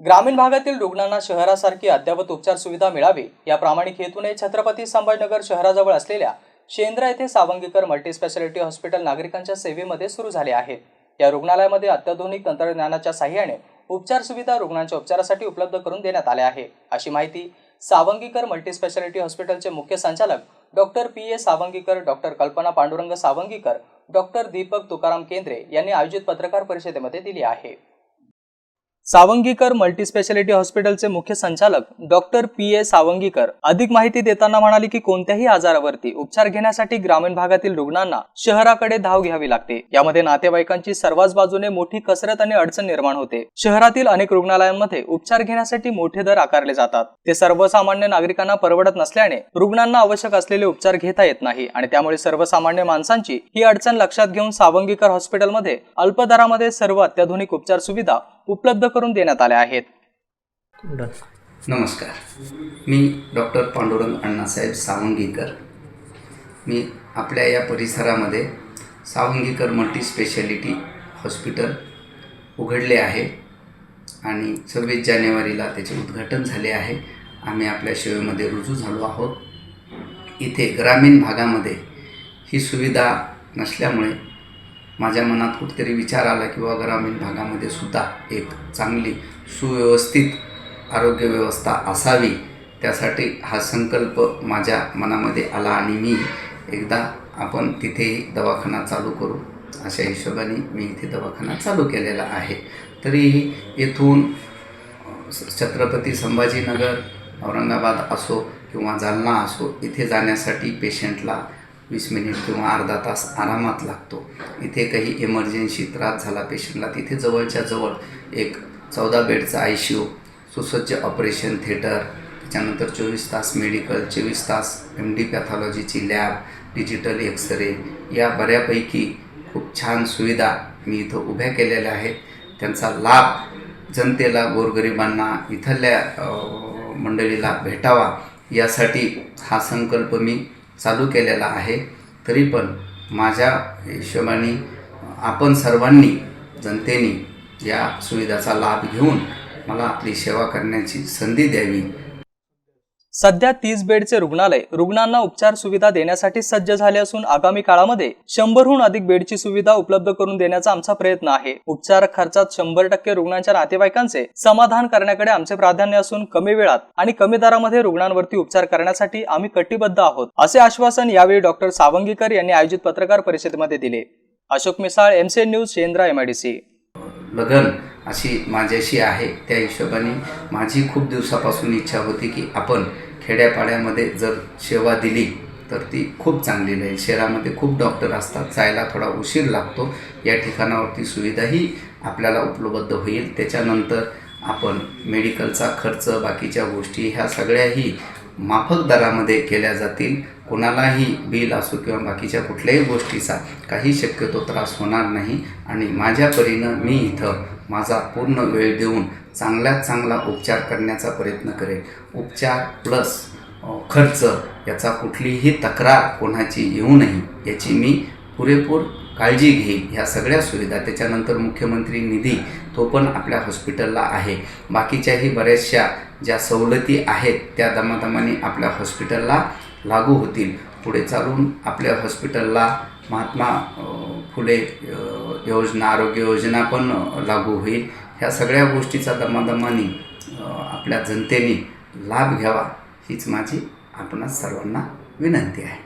ग्रामीण भागातील रुग्णांना शहरासारखी अद्ययावत उपचार सुविधा मिळावी या प्रामाणिक हेतूने छत्रपती संभाजीनगर शहराजवळ असलेल्या शेंद्रा येथे सावंगीकर मल्टीस्पेशालिटी हॉस्पिटल नागरिकांच्या सेवेमध्ये सुरू झाले आहे. या रुग्णालयामध्ये अत्याधुनिक तंत्रज्ञानाच्या साह्याने उपचार सुविधा रुग्णांच्या उपचारासाठी उपलब्ध करून देण्यात आल्या आहे. अशी माहिती सावंगीकर मल्टीस्पेशालिटी हॉस्पिटलचे मुख्य संचालक doctor P. A. Savangikar doctor Kalpana Pandurang Savangikar doctor Deepak Tukaram Kendre यांनी आयोजित पत्रकार परिषदेमध्ये दिली आहे. सावंगीकर मल्टीस्पेशालिटी हॉस्पिटलचे मुख्य संचालक डॉक्टर पी ए सावंगीकर अधिक माहिती देताना म्हणाले की कोणत्याही आजारावरती उपचार घेण्यासाठी ग्रामीण भागातील रुग्णांना शहराकडे धाव घ्यावी लागते. यामध्ये नातेवाईकांची सर्वच बाजूने मोठी कसरत आणि अडचण निर्माण होते. शहरातील अनेक रुग्णालयांमध्ये उपचार घेण्यासाठी मोठे दर आकारले जातात. ते सर्वसामान्य नागरिकांना परवडत नसल्याने रुग्णांना आवश्यक असलेले उपचार घेता येत नाही आणि त्यामुळे सर्वसामान्य माणसांची ही अडचण लक्षात घेऊन सावंगीकर हॉस्पिटलमध्ये अल्प दरामध्ये सर्व अत्याधुनिक उपचार सुविधा उपलब्ध करून देण्यात आल्या आहेत. नमस्कार. मी डॉक्टर पांडुरंग अण्णासाहेब सावंगीकर. मी आपल्या या परिसरामध्ये सावंगीकर मल्टी स्पेशालिटी हॉस्पिटल उघडले आहे आणि सव्वीस जानेवारीला त्याचे उद्घाटन झाले आहे. आम्ही आपल्या सेवेमध्ये रुजू झालो आहोत. इथे ग्रामीण भागामध्ये ही सुविधा नसल्यामुळे माझ्या मनात कुठेतरी विचार आला की बाबा ग्रामीण भागामध्ये सुद्धा एक चांगली सुव्यवस्थित आरोग्य व्यवस्था असावी. त्यासाठी हा संकल्प माझ्या मनामध्ये आला आणि मी एकदा आपण तिथेही दवाखाना चालू करू. अशा हिशोबाने मी इथे दवाखाना चालू केलेला आहे. तरीही येथून छत्रपती संभाजीनगर औरंगाबाद असो किंवा जालना असो इथे जाण्यासाठी पेशंटला वीस मिनिट किंवा अर्धा तास आरामात लागतो. इथे काही इमर्जन्सी त्रास झाला पेशंटला तिथे जवळच्या जवळ एक चौदा बेडचा आय सी यू सुसज्ज ऑपरेशन थिएटर त्याच्यानंतर चोवीस तास मेडिकल चोवीस तास एम डी पॅथॉलॉजीची लॅब डिजिटल एक्सरे या बऱ्यापैकी खूप छान सुविधा मी इथं उभ्या केलेल्या आहेत. त्यांचा लाभ जनतेला गोरगरिबांना इथल्या मंडळीला भेटावा यासाठी हा संकल्प मी चालू केलेला आहे. तरी पण माझ्या हिशोबाने आपण सर्वांनी जनतेने या सुविधाचा लाभ घेऊन मला आपली सेवा करण्याची संधी द्यावी. सध्या तीस बेडचे रुग्णालय रुग्णांना उपचार सुविधा देण्यासाठी सज्ज झाले असून आगामी काळामध्ये शंभरहून अधिक बेडची सुविधा उपलब्ध करून देण्याचा आमचा प्रयत्न आहे. उपचार खर्चात शंभर टक्के रुग्णांच्या नातेवाईकांचे समाधान करण्याकडे आमचे प्राधान्य असून कमी वेळात आणि कमी दरामध्ये रुग्णांवरती उपचार करण्यासाठी आम्ही कटिबद्ध आहोत असे आश्वासन यावेळी डॉक्टर सावंगीकर यांनी आयोजित पत्रकार परिषदेमध्ये दिले. Ashok Misal MCN news Shendra MIDC लगन अशी माझ्याशी आहे. त्या हिशोबाने माझी खूप दिवसापासून इच्छा होती की आपण खेड्यापाड्यामध्ये जर सेवा दिली तर ती खूप चांगली राहील. शहरामध्ये खूप डॉक्टर असतात जायला थोडा उशीर लागतो. या ठिकाणावरती सुविधाही आपल्याला उपलब्ध होईल. त्याच्यानंतर आपण मेडिकलचा खर्च बाकीच्या गोष्टी ह्या सगळ्याही माफक दरामध्ये केल्या जातील. कोणालाही बिल असो किंवा बाकीच्या कुठल्याही गोष्टीचा काही शक्यतो त्रास होणार नाही. आणि माझ्या परीनं मी इथं माझा पूर्ण वेळ देऊन चांगल्यात चांगला उपचार करण्याचा प्रयत्न करेन. उपचार प्लस खर्च याचा कुठलीही तक्रार कोणाची येऊ नये याची मी पुरेपूर काळजी घेईल ह्या सगळ्या सुविधा. त्याच्यानंतर मुख्यमंत्री निधी तो पण आपल्या हॉस्पिटलला आहे. बाकीच्याही बऱ्याचशा ज्या सवलती आहेत त्या दमादमाने आपल्या हॉस्पिटलला लागू होतील. पुढे चालून आपल्या हॉस्पिटलला महात्मा फुले योजना आरोग्य योजना पण लागू होईल. ह्या सगळ्या गोष्टीचा दमादमाने आपल्या जनतेने लाभ घ्यावा हीच माझी आपणास सर्वांना विनंती आहे.